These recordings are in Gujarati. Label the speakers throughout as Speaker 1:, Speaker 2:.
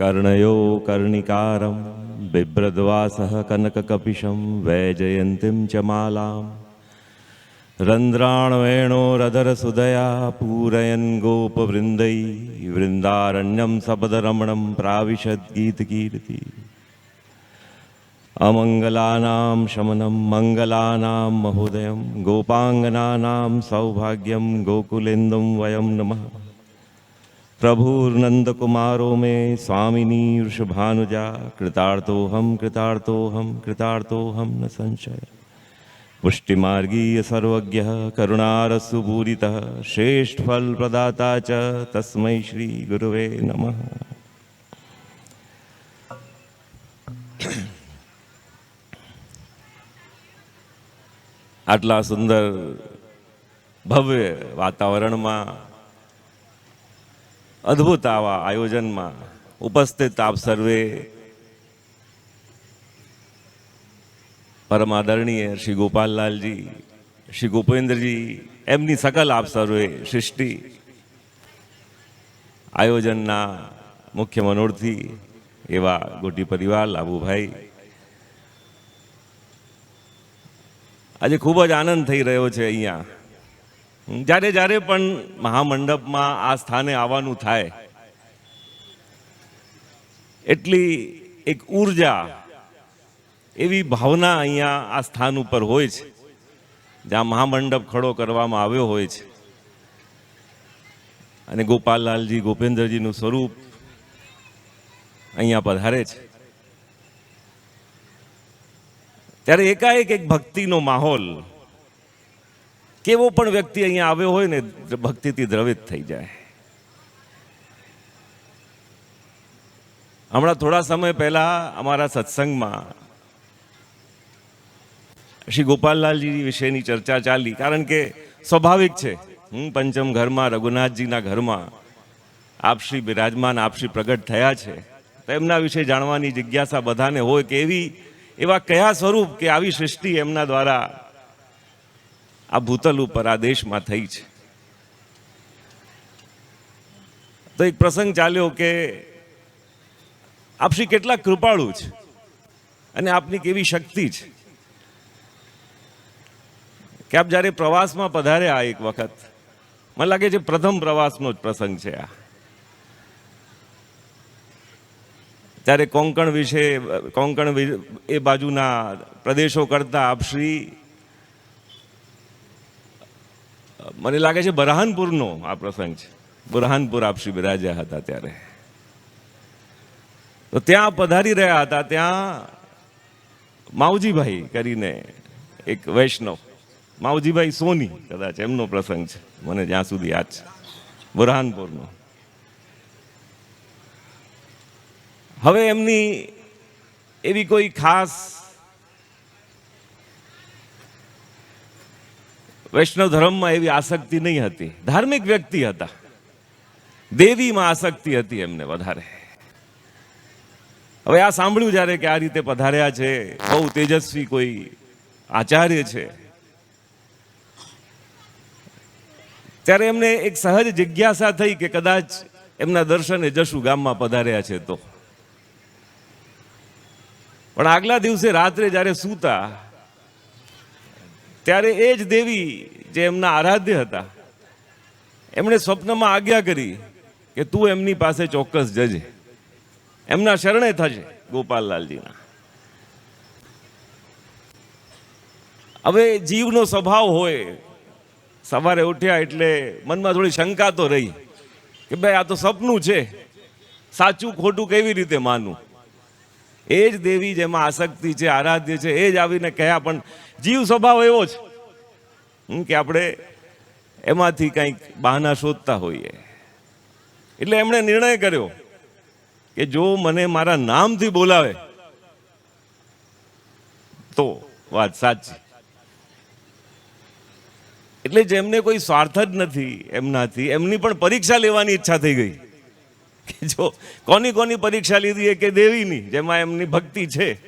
Speaker 1: कर्णयो कर्णिकारं बिभ्रद्वासः कनककपिशं वैजयन्तीं च मालाम् रन्ध्राणवेणोरधरसुदया पूरयन् गोपवृन्दै वृन्दारण्यं सपदरमणं प्राविशद्गीतकीर्ति अमङ्गलानां शमनं मङ्गलानां महोदयं गोपाङ्गनानां सौभाग्यं गोकुलेन्दुं वयं नमः પ્રભુર્નંદકુમારો મે સ્વામિની વૃષભાનુજા કૃતાર્તોહમ કૃતાર્તોહમ કૃતાર્તોહમ ન સંશય પુષ્ટિમાર્ગીય સર્વજ્ઞ કરુણારસુ પૂરિત શ્રેષ્ઠ ફલ પ્રદાતા ચ તસ્મૈ શ્રી ગુરુવે નમઃ આટલા સુંદર ભવ્ય વાતાવરણમાં અદ્ભુત આવા આયોજનમાં ઉપસ્થિત આપ સર્વે. પરમ આદરણીય શ્રી ગોપાલલાલજી, શ્રી ગોપેન્દ્રજી, એમની સકલ આપ સર્વે સૃષ્ટિ. આયોજનના મુખ્ય મનોરથી એવા ગોટી પરિવાર, લાભુભાઈ. આજે ખૂબ જ આનંદ થઈ રહ્યો છે અહીંયા. જ્યારે જ્યારે પણ મહામંડપમાં આ સ્થાને આવવાનું થાય, એટલી એક ઊર્જા, એવી ભાવના અહીંયા આ સ્થાન ઉપર હોય છે, જ્યાં મહામંડપ ખડો કરવામાં આવ્યો હોય છે. અને ગોપાલલાલજી ગોપેન્દ્રજીનું સ્વરૂપ અહીંયા પધારે છે. ત્યારે એકાએક એક ભક્તિનો માહોલ કેવો પણ વ્યક્તિ અહીંયા આવ્યો હોય ને, ભક્તિથી દ્રવિત થઈ જાય. હમણાં થોડા સમય પહેલા અમારા સત્સંગમાં શ્રી ગોપાલલાલજી વિશેની ચર્ચા ચાલી, કારણ કે સ્વાભાવિક છે, હું પંચમ ઘરમાં, રઘુનાથજીના ઘરમાં આપશ્રી બિરાજમાન આપશ્રી પ્રગટ થયા છે, તો એમના વિશે જાણવાની જિજ્ઞાસા બધાને હોય કે એવી, એવા કયા સ્વરૂપ કે આવી સૃષ્ટિ એમના દ્વારા આ ભૂતલ ઉપર આ દેશમાં થઈ છે. તો એક પ્રસંગ ચાલ્યો કે આપશ્રી કેટલા કૃપાળુ છે અને આપની કેવી શક્તિ છે. કે આપ જ્યારે પ્રવાસમાં પધાર્યા એક વખત, મને લાગે છે પ્રથમ પ્રવાસનો જ પ્રસંગ છે આ. ત્યારે કોંકણ વિશે, કોંકણ એ બાજુના પ્રદેશો કરતા આપશ્રી મને લાગે છે બરહાનપુરનો આ પ્રસંગ છે. બુરાહનપુર શ્રી બિરાજ્યા હતા ત્યારે. તો ત્યાં પધારી રહ્યા હતા, ત્યાં માવજીભાઈ કરીને એક વૈષ્ણવ, માવજીભાઈ સોની કદાચ એમનો પ્રસંગ છે. મને જ્યાં સુધી યાદ છે. બુરહાનપુરનો. હવે એમની એવી કોઈ ખાસ વૈષ્ણવ ધર્મમાં એવી આસક્તિ નહીં હતી. ધાર્મિક વ્યક્તિ હતા. દેવીમાં આસક્તિ હતી એમને વધારે. હવે આ સાંભળ્યું જ્યારે કે આ રીતે પધાર્યા છે, બહુ તેજસ્વી કોઈ આચાર્ય છે. ત્યારે એમને એક સહજ જિજ્ઞાસા થઈ કે કદાચ એમના દર્શને જશું ગામમાં પધાર્યા છે તો. પણ આગલા દિવસે રાત્રે જ્યારે સૂતા ત્યારે એ જ દેવી જે એમના આરાધ્ય હતા, એમણે સ્વપ્નમાં આજ્ઞા કરી કે તું એમની પાસે ચોક્કસ જજે. એમના શરણે થશે ગોપાલલાલજીના. હવે જીવનો સ્વભાવ હોય, સવારે ઉઠ્યા એટલે મનમાં થોડી શંકા તો રહી કે ભાઈ આ તો સપનું છે, સાચું ખોટું કેવી રીતે માનવું? એ જ દેવી જેમાં આસક્તિ છે, આરાધ્ય છે, એ જ આવીને કહ્યા, પણ જીવ સ્વભાવ એવો છે કે આપણે એમાંથી કંઈક બહાના શોધતા હોઈએ. એટલે એમણે નિર્ણય કર્યો કે જો મને મારા નામથી બોલાવે, તો વાત સાચી. એટલે જેમને કોઈ સ્વાર્થ જ નથી એમનાથી, એમની પણ પરીક્ષા લેવાની ઈચ્છા થઈ ગઈ. કે જો કોની કોની પરીક્ષા લીધી એ કે દેવીની, જેમાં એમની ભક્તિ છે.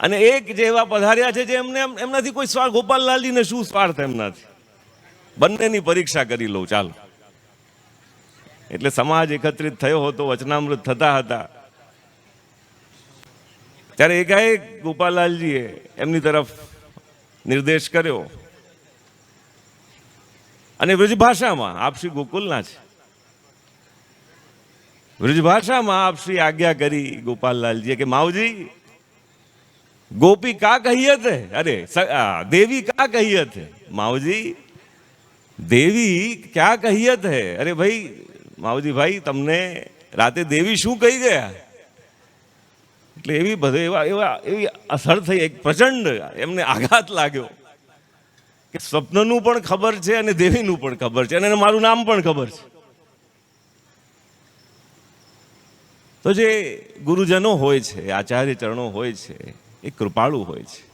Speaker 1: અને એક જે એવા પધાર્યા છે જે એમને એમનાથી કોઈ સ્વાર્થ, ગોપાલલાલજીને શું સ્વાર્થ એમનાથી? બંનેની પરીક્ષા કરી લઉં, ચાલો. એટલે સમાજ એકત્રિત થયો હતો, વચનામૃત થતા હતા. ત્યારે એકાએક ગોપાલલાલજીએ એમની તરફ નિર્દેશ કર્યો. અને વ્રજભાષામાં આપ શ્રી ગોકુલના છે. વ્રજભાષામાં આપ શ્રી આજ્ઞા કરી ગોપાલલાલજીએ કે માવજી ગોપી કા કહીએ હે? અરે દેવી કા કહીએ હે? માવજી, દેવી ક્યાં કહીએ હે? અરે ભાઈ, માવજી ભાઈ, તમને રાતે દેવી શું કહી ગયા? એટલે એવી બધે એવા એવા, એવી અસર થઈ, એક પ્રચંડ એમને આઘાત લાગ્યો. કે સ્વપ્નનું પણ ખબર છે અને દેવીનું પણ ખબર છે, અને મારું નામ પણ ખબર છે. તો જે ગુરુજનો હોય છે, આચાર્ય ચરણો હોય છે એ કૃપાળુ હોય છે.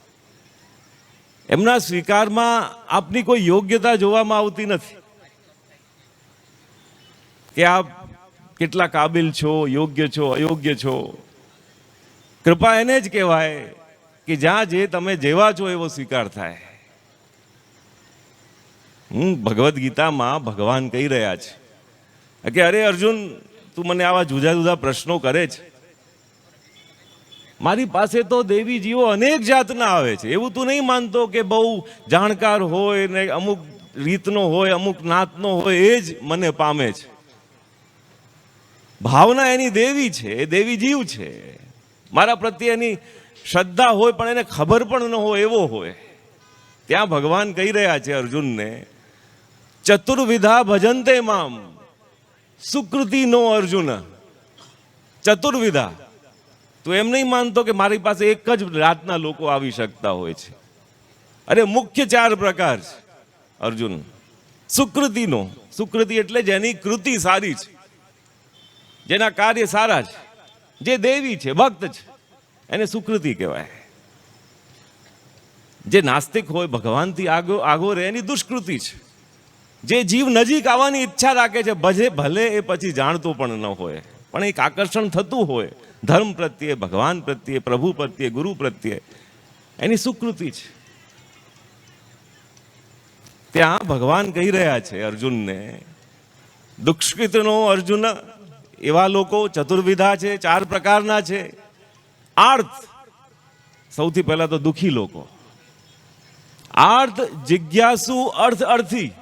Speaker 1: એમના સ્વીકારમાં આપની કોઈ યોગ્યતા જોવામાં આવતી નથી. કે આપ કેટલા કાબિલ છો, યોગ્ય છો, અયોગ્ય છો. કૃપા એને જ કહેવાય કે જ્યાં જે તમે જેવા છો એવો સ્વીકાર થાય. હું ભગવદ્ ગીતામાં ભગવાન કહી રહ્યા છે. કે અરે અર્જુન, તું મને આવા જુદા જુદા પ્રશ્નો કરે છે. મારી પાસે તો દેવીજીઓ અનેક જાતના આવે છે. એવું તું નહીં માનતો કે બહુ જાણકાર હોય ને અમુક રીતનો હોય, અમુક નાતનો હોય, એ જ મને પામે છે. ભાવના એની દેવી છે, એ દેવી જીવ છે. મારા પ્રત્યે એની શ્રદ્ધા હોય પણ એને ખબર પણ ન હોય, એવો હોય. ત્યાં ભગવાન કહી રહ્યા છે અર્જુનને, ચતુર્વિધા ભજંતે મામ સુકૃતિ નો અર્જુન, ચતુર્વિધા. તું એમ નહીં માનતો કે મારી પાસે એક જ રાતના લોકો આવી શકતા હોય છે. અરે મુખ્ય ચાર પ્રકાર છે. અર્જુન, સુકૃતિનો. સુકૃતિ એટલે જેની કૃતિ સારી છે. જેના કાર્ય સારા છે. જે દેવી છે, ભક્ત છે. એને સુકૃતિ કહેવાય. જે નાસ્તિક હોય, ભગવાનથી આગો આગો રહે, એની દુષ્કૃતિ છે. જે જીવ નજીક આવવાની ઈચ્છા રાખે છે, ભજે, ભલે એ પછી જાણતો પણ ન હોય. પણ એક આકર્ષણ થતું હોય. ધર્મ પ્રત્યે, ભગવાન પ્રત્યે, પ્રભુ પ્રત્યે, ગુરુ પ્રત્યે. એની સુકૃતિ છે. ત્યાં ભગવાન કહી રહ્યા છે અર્જુનને, દુષ્કૃતનો અર્જુન, એવા લોકો ચતુર્વિધા છે, ચાર પ્રકારના છે. આર્થ, સૌથી પહેલા તો દુઃખી લોકો. આર્થ, જિજ્ઞાસુ, અર્થ, અર્થી.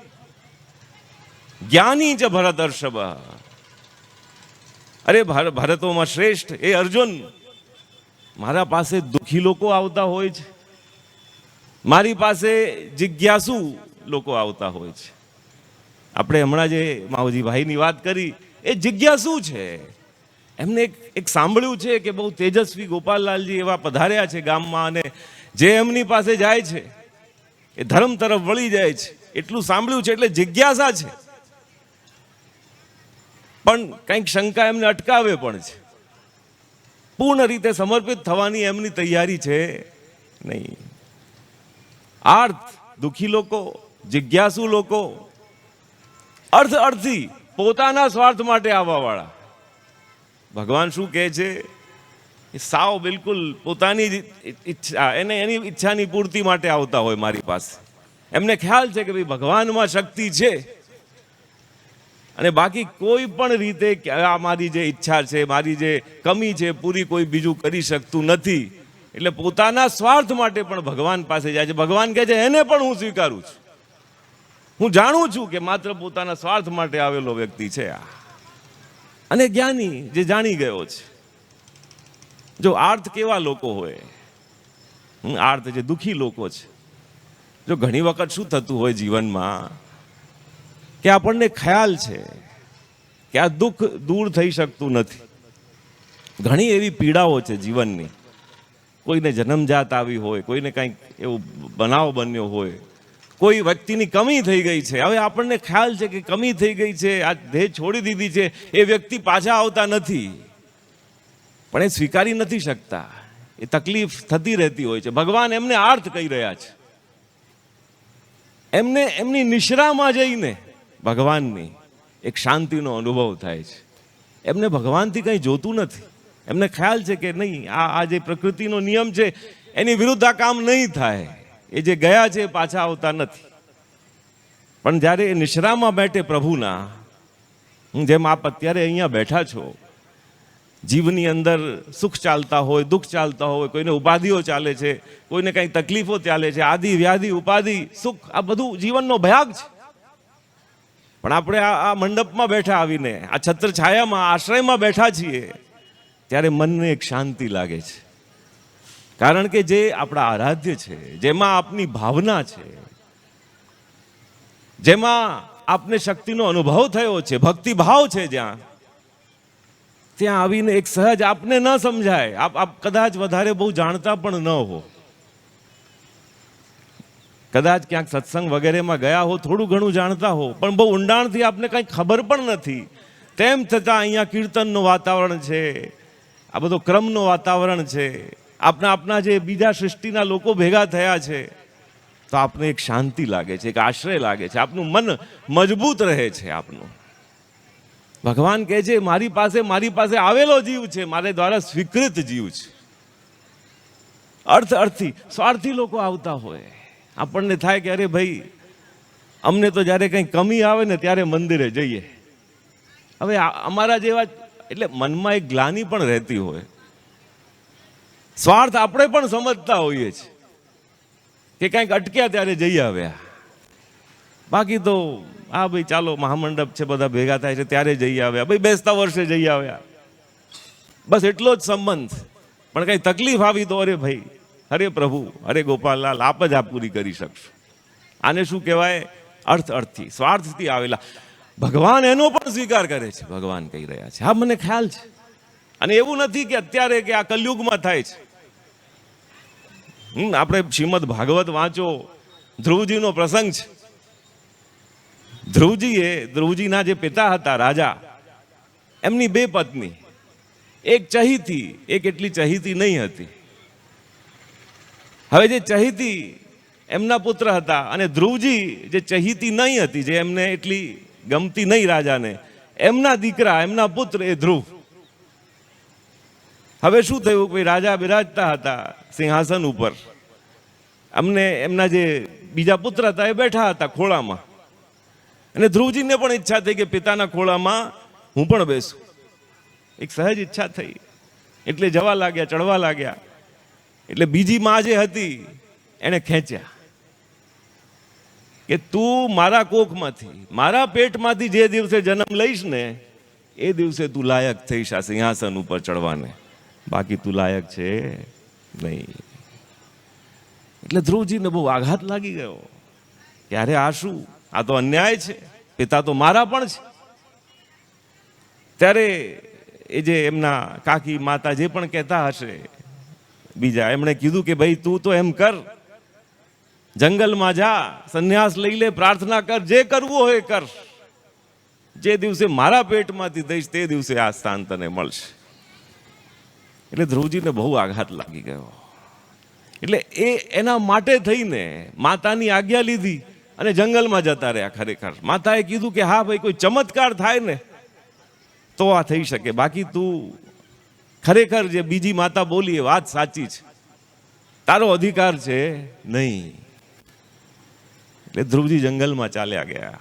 Speaker 1: જ્ઞાની જ ભરતર્ષભ અરે ભારતોમાં શ્રેષ્ઠ એ અર્જુન. મારા પાસે દુઃખી લોકો આવતા હોય છે. મારી પાસે જિજ્ઞાસુ લોકો આવતા હોય છે. આપણે હમણાં જે માવજીભાઈની વાત કરી, એ જિજ્ઞાસુ છે. એમને એક એક સાંભળ્યું છે કે બહુ તેજસ્વી ગોપાલલાલજી એવા પધાર્યા છે ગામમાં અને જે એમની પાસે જાય છે, એ ધર્મ તરફ વળી જાય છે. એટલું સાંભળ્યું છે એટલે જિજ્ઞાસા છે. પણ કંઈક શંકા એમને અટકાવે પણ છે. પૂર્ણ રીતે સમર્પિત થવાની એમની તૈયારી છે નહીં. આર્થ દુઃખી લોકો, જિજ્ઞાસુ લોકો, અર્થ અર્થી પોતાના સ્વાર્થ માટે આવવાવાળા. ભગવાન શું કહે છે? એ સાવ બિલકુલ પોતાની ઈચ્છા, એને એની ઈચ્છાની પૂર્તિ માટે આવતા હોય મારી પાસે. એમને ખ્યાલ છે કે ભાઈ ભગવાનમાં શક્તિ છે. અને બાકી કોઈ પણ રીતે આ મારી જે ઈચ્છા છે, મારી જે કમી છે, પૂરી કોઈ બીજું કરી શકતું નથી. એટલે પોતાના સ્વાર્થ માટે પણ ભગવાન પાસે જાય છે. ભગવાન કહે છે, એને પણ હું સ્વીકારું છું. હું જાણું છું કે માત્ર પોતાના સ્વાર્થ માટે આવેલો વ્યક્તિ છે આ. અને જ્ઞાની જે જાણી ગયો છે. જો આર્થ કેવા લોકો હોય? આર્થ જે દુખી લોકો છે. જો ઘણી વખત શું થતું હોય જીવનમાં? કે આપણને ખ્યાલ છે કે આ દુઃખ દૂર થઈ શકતું નથી. ઘણી એવી પીડાઓ છે જીવનની. કોઈને જન્મજાત આવી હોય, કોઈને કંઈક એવો બનાવ બન્યો હોય. કોઈ વ્યક્તિની કમી થઈ ગઈ છે. હવે આપણને ખ્યાલ છે કે કમી થઈ ગઈ છે, આ દેહ છોડી દીધી છે, એ વ્યક્તિ પાછા આવતા નથી. પણ એ સ્વીકારી નથી શકતા. એ તકલીફ થતી રહેતી હોય છે. ભગવાન એમને આર્થ કહી રહ્યા છે. એમને એમની નિશ્રામાં જઈને ભગવાનની એક શાંતિનો અનુભવ થાય છે. એમને ભગવાનથી કંઈ જોતું નથી. એમને ખ્યાલ છે કે નહીં, આ આ જે પ્રકૃતિનો નિયમ છે, એની વિરુદ્ધ આ કામ નહીં થાય. એ જે ગયા છે પાછા આવતા નથી. પણ જ્યારે એ નિશ્રામાં બેઠે પ્રભુના, હું જેમ આપ અત્યારે અહીંયા બેઠા છો, જીવની અંદર સુખ ચાલતા હોય, દુઃખ ચાલતા હોય, કોઈને ઉપાધિઓ ચાલે છે, કોઈને કંઈ તકલીફો ચાલે છે, આદિ, વ્યાધિ, ઉપાધિ, સુખ, આ બધું જીવનનો ભયાગ છે. પણ આપણે આ મંડપમાં બેઠા આવીને, આ છત્ર છાયામાં આશ્રયમાં બેઠા છીએ, ત્યારે મનને એક શાંતિ લાગે છે. કારણ કે જે આપણા આરાધ્ય છે, જેમાં આપની ભાવના છે, જેમાં આપને શક્તિનો અનુભવ થયો છે, ભક્તિભાવ છે જ્યાં, ત્યાં આવીને એક સહજ આપને ન સમજાય. આપ આપ કદાચ વધારે બહુ જાણતા પણ ન હો. કદાચ ક્યાંક સત્સંગ વગેરેમાં ગયા હો, થોડું ઘણું જાણતા હો, પણ બહુ ઊંડાણથી આપને કંઈ ખબર પણ નથી. તેમ છતાં અહીંયા કીર્તનનું વાતાવરણ છે, આ બધો ક્રમનું વાતાવરણ છે. આપના આપના જે બીજા સૃષ્ટિના લોકો ભેગા થયા છે, તો આપને એક શાંતિ લાગે છે, એક આશ્રય લાગે છે, આપનું મન મજબૂત રહે છે આપનું. ભગવાન કહે છે, મારી પાસે મારી પાસે આવેલો જીવ છે, મારે દ્વારા સ્વીકૃત જીવ છે. અર્થ અર્થી સ્વાર્થી લોકો આવતા હોય. આપણને થાય કે અરે ભાઈ, અમને તો જ્યારે કંઈ કમી આવે ને ત્યારે મંદિરે જઈએ. હવે અમારા જેવા એટલે મનમાં એક ગ્લાની પણ રહેતી હોય. સ્વાર્થ આપણે પણ સમજતા હોઈએ છીએ કે કંઈક અટક્યા ત્યારે જઈ આવ્યા. બાકી તો, હા ભાઈ, ચાલો, મહામંડપ છે, બધા ભેગા થાય છે, ત્યારે જઈ આવ્યા. ભાઈ, બેસતા વર્ષે જઈ આવ્યા. બસ એટલો જ સંબંધ. પણ કંઈ તકલીફ આવી તો અરે ભાઈ અરે પ્રભુ, અરે ગોપાલલાલ, આપ જ આ પૂરી કરી શકશો. આને શું કહેવાય? અર્થ અર્થથી, સ્વાર્થથી આવેલા. ભગવાન એનો પણ સ્વીકાર કરે છે, ભગવાન કહી રહ્યા છે. હા, મને ખ્યાલ છે. અને એવું નથી કે અત્યારે કે આ કલયુગમાં થાય છે. હમ, આપણે શ્રીમદ ભાગવત વાંચો, ધ્રુવજીનો પ્રસંગ છે. ધ્રુવજીએ, ધ્રુવજીના જે પિતા હતા, રાજા, એમની બે પત્ની. એક ચહીતી, એક એટલી ચહીતી નહીં હતી. હવે જે ચહીતી એમના પુત્ર હતા અને ધ્રુવજી જે ચહિતી નહીં હતી, જે એમને એટલી ગમતી નહીં રાજાને, એમના દીકરા, એમના પુત્ર એ ધ્રુવ. હવે શું થયું? કે રાજા બિરાજતા હતા સિંહાસન ઉપર. અમને એમના જે બીજા પુત્ર હતા એ બેઠા હતા ખોળામાં. અને ધ્રુવજીને પણ ઈચ્છા થઈ કે પિતાના ખોળામાં હું પણ બેસું. એક સહજ ઈચ્છા થઈ. એટલે જવા લાગ્યા, ચડવા લાગ્યા. એટલે બીજી માં જે હતી એણે ખેંચ્યા કે તું મારા કોખમાંથી, મારા પેટમાંથી જે દિવસે જન્મ લઈશ ને, એ દિવસે તું લાયક થઈશ આ સિંહાસન ઉપર ચડવાને. બાકી તું લાયક છે નહીં. એટલે ધ્રુવજીને બહુ આઘાત લાગી ગયો. ક્યારે આ શું? આ તો અન્યાય છે. પિતા તો મારા પણ છે. ત્યારે એ જે એમના કાકી માતા જે પણ કહેતા હશે બીજા એમણે કીધું કે ભાઈ તું તો એમ કર. જંગલમાં જા, સંન્યાસ લઈ લે, પ્રાર્થના કર, જે કરવું હોય કર. જે દિવસે મારા પેટમાંથી દઈશ તે દિવસે આ સ્થાન તને મળશે. એટલે ધ્રુવજીને બહુ આઘાત લાગી ગયો. એટલે એ એના માટે થઈને માતાની આજ્ઞા લીધી અને જંગલમાં જતા રહ્યા ખરેખર. માતાએ કીધું કે હા ભાઈ કોઈ ચમત્કાર થાય ને, તો આ થઈ શકે. બાકી તું ખરેખર જે બીજી માતા બોલી એ વાત સાચી છે. તારો અધિકાર છે નહીં. એટલે ધ્રુવજી જંગલમાં ચાલ્યા ગયા.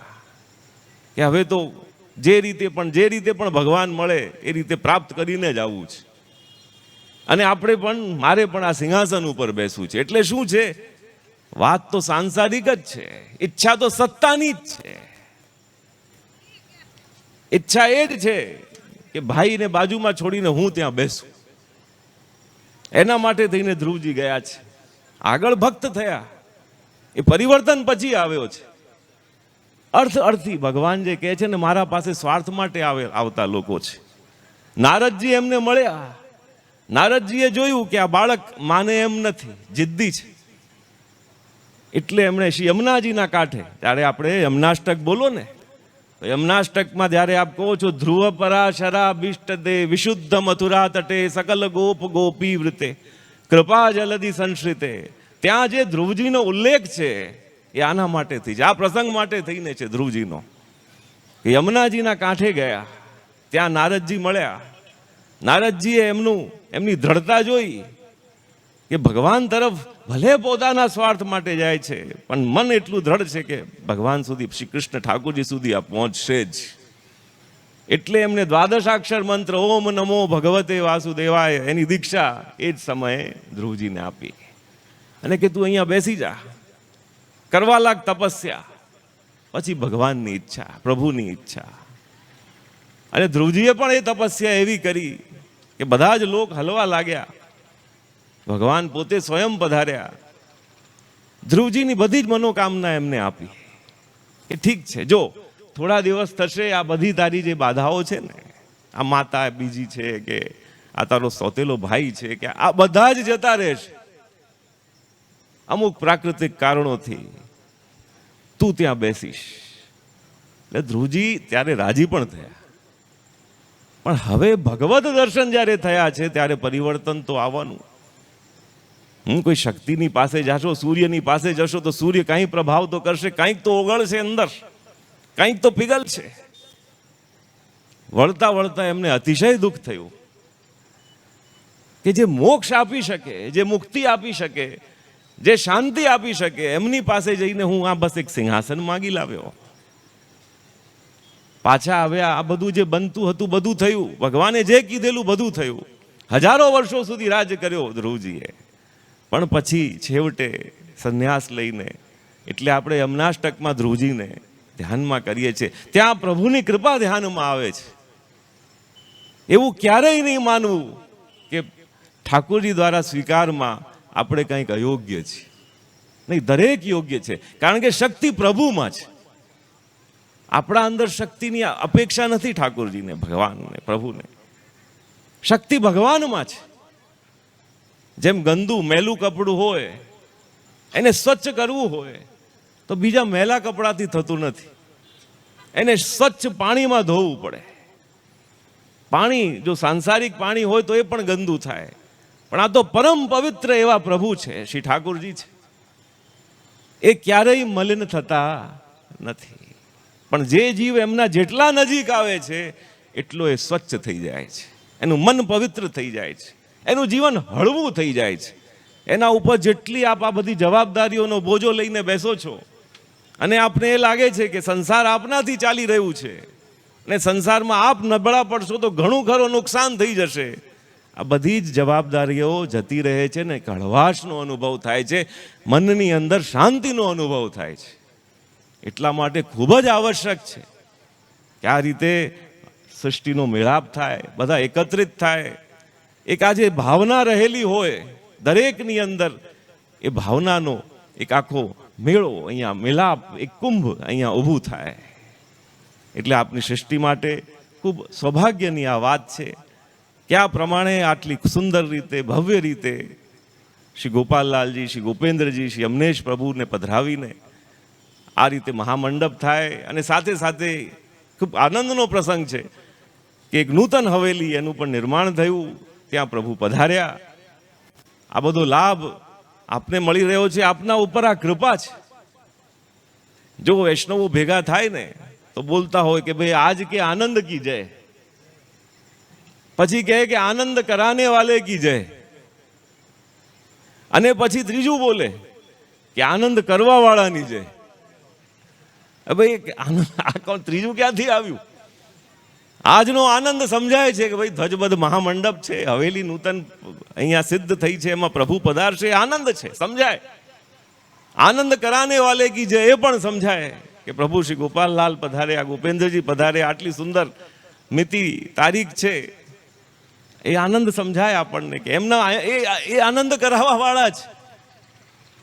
Speaker 1: કે હવે તો જે રીતે પણ, જે રીતે પણ ભગવાન મળે એ રીતે પ્રાપ્ત કરીને જ આવવું છે. અને આપણે પણ, મારે પણ આ સિંહાસન ઉપર બેસવું છે. એટલે શું છે? વાત તો સાંસારિક જ છે. ઈચ્છા તો સત્તાની જ છે. ઈચ્છા એ જ છે કે ભાઈને બાજુમાં છોડીને હું ત્યાં બેસું. એના માટે થઈને ધ્રુવજી ગયા છે. આગળ ભક્ત થયા. એ પરિવર્તન પછી આવ્યો છે. અર્થ અર્થી ભગવાન જે કહે છે ને, મારા પાસે સ્વાર્થ માટે આવે આવતા લોકો છે. નારદજી એમને મળ્યા. નારદજીએ જોયું કે આ બાળક માને એમ નથી, જિદ્દી છે. એટલે એમણે શ્રી યમુનાજીના કાંઠે, ત્યારે આપણે યમનાષ્ટક બોલો ને તો યમનાષ્ટકમાં જ્યારે આપ કહો છો, ધ્રુવ પરાશરા બિષ્ટ દે, વિશુદ્ધ મથુરા તટે, સકલ ગોપ ગોપી વૃતે, કૃપા જલદી સંશ્રિતે. ત્યાં જે ધ્રુવજીનો ઉલ્લેખ છે, એ આના માટેથી જ આ પ્રસંગ માટે થઈને છે ધ્રુવજીનો. યમુનાજીના કાંઠે ગયા, ત્યાં નારદજી મળ્યા. નારદજીએ એમનું, એમની દ્રઢતા જોઈ કે ભગવાન તરફ ભલે પોતાના સ્વાર્થ માટે જાય છે, પણ મન એટલું દ્રઢ છે કે ભગવાન સુધી, શ્રી કૃષ્ણ ઠાકોરજી સુધી આ પહોંચશે જ. એટલે એમને દ્વાદશાક્ષર મંત્ર, ઓમ નમો ભગવતે વાસુદેવાય, એની દીક્ષા એ જ સમયે ધ્રુવજીને આપી. અને કે તું અહીંયા બેસી જા, કરવા લાગ તપસ્યા. પછી ભગવાનની ઈચ્છા, પ્રભુની ઈચ્છા. અને ધ્રુવજીએ પણ એ તપસ્યા એવી કરી કે બધા જ લોક હલવા લાગ્યા. ભગવાન પોતે સ્વયં પધાર્યા. ધ્રુવજીની બધી જ મનોકામના એમને આપી. કે ઠીક છે, જો થોડા દિવસ થશે, આ બધી તારી જે બાધાઓ છે ને, આ માતા બીજી છે કે આ તારો સોતેલો ભાઈ છે કે આ બધા જ જતા રહેશે. અમુક પ્રાકૃતિક કારણોથી તું ત્યાં બેસીશ. એટલે ધ્રુવજી ત્યારે રાજી પણ થયા. પણ હવે ભગવત દર્શન જ્યારે થયા છે, ત્યારે પરિવર્તન તો આવવાનું. હું કોઈ શક્તિની પાસે જાશો, સૂર્યની પાસે જશો, તો સૂર્ય કાંઈ પ્રભાવ તો કરશે, કાંઈક તો ઓગળશે અંદર. કાંઈક તો પીગલશે. વળતા વળતા એમને અતિશય દુઃખ થયું કે જે મોક્ષ આપી શકે, જે મુક્તિ આપી શકે, જે શાંતિ આપી શકે, એમની પાસે જઈને હું આ બસ એક સિંહાસન માગી લાવ્યો. પાછા આવ્યા, આ બધું જે બનતું હતું બધું થયું. ભગવાને જે કીધેલું બધું થયું. હજારો વર્ષો સુધી રાજ કર્યો ધ્રુવજીએ. પણ પછી છેવટે સંન્યાસ લઈને, એટલે આપણે યમનાષ્ટકમાં ધ્રુવજીને ધ્યાનમાં કરીએ છીએ. ત્યાં પ્રભુની કૃપા ધ્યાનમાં આવે છે. એવું ક્યારેય નહીં માનવું કે ઠાકોરજી દ્વારા સ્વીકારમાં આપણે કંઈક અયોગ્ય છીએ નહીં, દરેક યોગ્ય છે. કારણ કે શક્તિ પ્રભુમાં છે. આપણા અંદર શક્તિની અપેક્ષા નથી ઠાકોરજીને, ભગવાનને, પ્રભુને. શક્તિ ભગવાનમાં છે. જેમ ગંદુ મેલું કપડું હોય, એને સ્વચ્છ કરવું હોય, તો બીજા મેલા કપડાથી થતું નથી. એને સ્વચ્છ પાણીમાં ધોવું પડે. પાણી, જો સાંસારિક પાણી હોય તો એ પણ ગંદુ થાય. પણ આ તો પરમ પવિત્ર એવા પ્રભુ છે, શ્રી ઠાકોરજી છે. એ ક્યારેય મલિન થતા નથી. પણ જે જીવ એમના જેટલા નજીક આવે છે, એટલો એ સ્વચ્છ થઈ જાય છે. એનું મન પવિત્ર થઈ જાય છે. એનું જીવન હળવું થઈ જાય છે. એના ઉપર જેટલી આપ આ બધી જવાબદારીઓનો બોજો લઈને બેસો છો, અને આપને એ લાગે છે કે સંસાર આપનાથી ચાલી રહ્યું છે, અને સંસારમાં આપ નબળા પડશો તો ઘણું ખરું નુકસાન થઈ જશે. આ બધી જ જવાબદારીઓ જતી રહે છે ને કડવાશનો અનુભવ થાય છે, મનની અંદર શાંતિનો અનુભવ થાય છે. એટલા માટે ખૂબ જ આવશ્યક છે કે આ રીતે સૃષ્ટિનો મેળાપ થાય, બધા એકત્રિત થાય એક આ જે ભાવના રહેલી હોય દરેકની અંદર, એ ભાવનાનો એક આખો મેળો અહીંયા, મેલાપ, એક કુંભ અહીંયા ઊભું થાય. એટલે આપની સૃષ્ટિ માટે ખૂબ સૌભાગ્યની આ વાત છે. કે પ્રમાણે આટલી સુંદર રીતે, ભવ્ય રીતે શ્રી ગોપાલલાલજી, શ્રી ગોપેન્દ્રજી, શ્રી અમનેશ પ્રભુને પધરાવીને આ રીતે મહામંડપ થાય અને સાથે સાથે ખૂબ આનંદનો પ્રસંગ છે કે એક નૂતન હવેલી એનું પણ નિર્માણ થયું. ત્યાં પ્રભુ પધાર્યા. આ બધો લાભ આપને મળી રહ્યો છે, આપના ઉપર આ કૃપા છે. જો વૈષ્ણવો ભેગા થાય ને, તો બોલતા હોય કે ભાઈ, આજ કે આનંદ કી જય. પછી કહે કે, આનંદ કરાને વાલે કી જય. અને પછી ત્રીજું બોલે કે, આનંદ કરવા વાળાની જય. ભાઈ આનંદ આ કોણ ત્રીજું ક્યાંથી આવ્યું? આજનો આનંદ સમજાય છે કે ભાઈ ધ્વજબદ્ધ મહામંડપ છે, હવેલી નૂતન અહીંયા સિદ્ધ થઈ છે, એમાં પ્રભુ પધારશે, આનંદ છે, સમજાય. આનંદ કરાને વાલે કી જે એ પણ સમજાય કે પ્રભુ શ્રી ગોપાલલાલ પધારે, આ ગોપેન્દ્રજી પધારે, આટલી સુંદર મિતિ તારીખ છે. એ આનંદ સમજાય આપણને કે એમના એ એ આનંદ કરાવવા વાળા જ.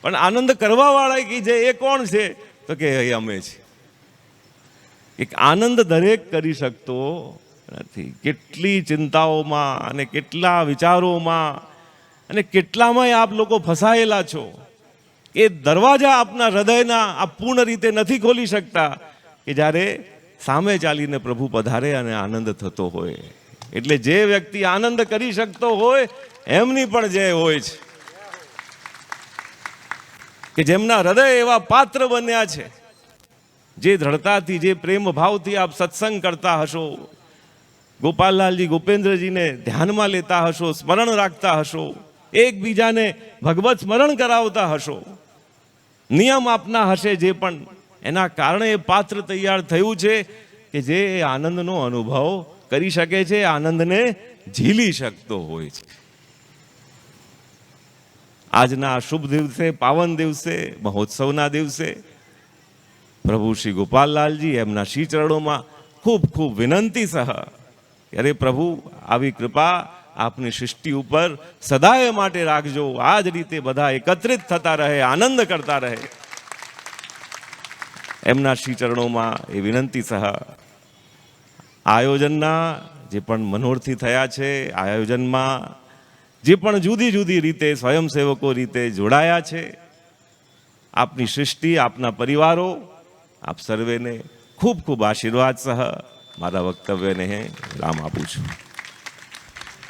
Speaker 1: પણ આનંદ કરવા વાળા કી જે એ કોણ છે? તો કે અમે છે એક આનંદ દરેક કરી શકતો નથી. કેટલી ચિંતાઓમાં અને કેટલા વિચારોમાં અને કેટલામાંય આપ લોકો ફસાયેલા છો. એ દરવાજા આપના હૃદયના આપ પૂર્ણ રીતે નથી ખોલી શકતા કે જ્યારે સામે ચાલીને પ્રભુ પધારે અને આનંદ થતો હોય. એટલે જે વ્યક્તિ આનંદ કરી શકતો હોય, એમની પણ જે હોય છે. કે જેમના હૃદય એવા પાત્ર બન્યા છે. જે દ્રઢતાથી, જે પ્રેમ ભાવથી આપ સત્સંગ કરતા હશો, ગોપાલલાલજી, ગોપેન્દ્રજીને ધ્યાનમાં લેતા હશો, સ્મરણ રાખતા હશો, એકબીજાને ભગવત સ્મરણ કરાવતા હશો, નિયમ આપના હશે જે પણ. એના કારણે એ પાત્ર તૈયાર થયું છે કે જે આનંદનો અનુભવ કરી શકે છે, આનંદને ઝીલી શકતો હોય છે. આજના શુભ દિવસે, પાવન દિવસે, મહોત્સવના દિવસે પ્રભુ શ્રી ગોપાલલાલજી એમના શ્રી ચરણોમાં ખૂબ ખૂબ વિનંતી સહ. અરે પ્રભુ, આવી કૃપા આપની સૃષ્ટિ ઉપર સદાય માટે રાખજો. આ જ રીતે બધા એકત્રિત થતા રહે, આનંદ કરતા રહે. એમના શ્રી ચરણોમાં એ વિનંતી સહ. આયોજનના જે પણ મનોરથી થયા છે, આયોજનમાં જે પણ જુદી જુદી રીતે સ્વયંસેવકો રીતે જોડાયા છે, આપની સૃષ્ટિ, આપના પરિવારો આપ સર્વેને ખૂબ ખૂબ આશીર્વાદ સહ. મારા વક્તવ્યને રામ આપું છું.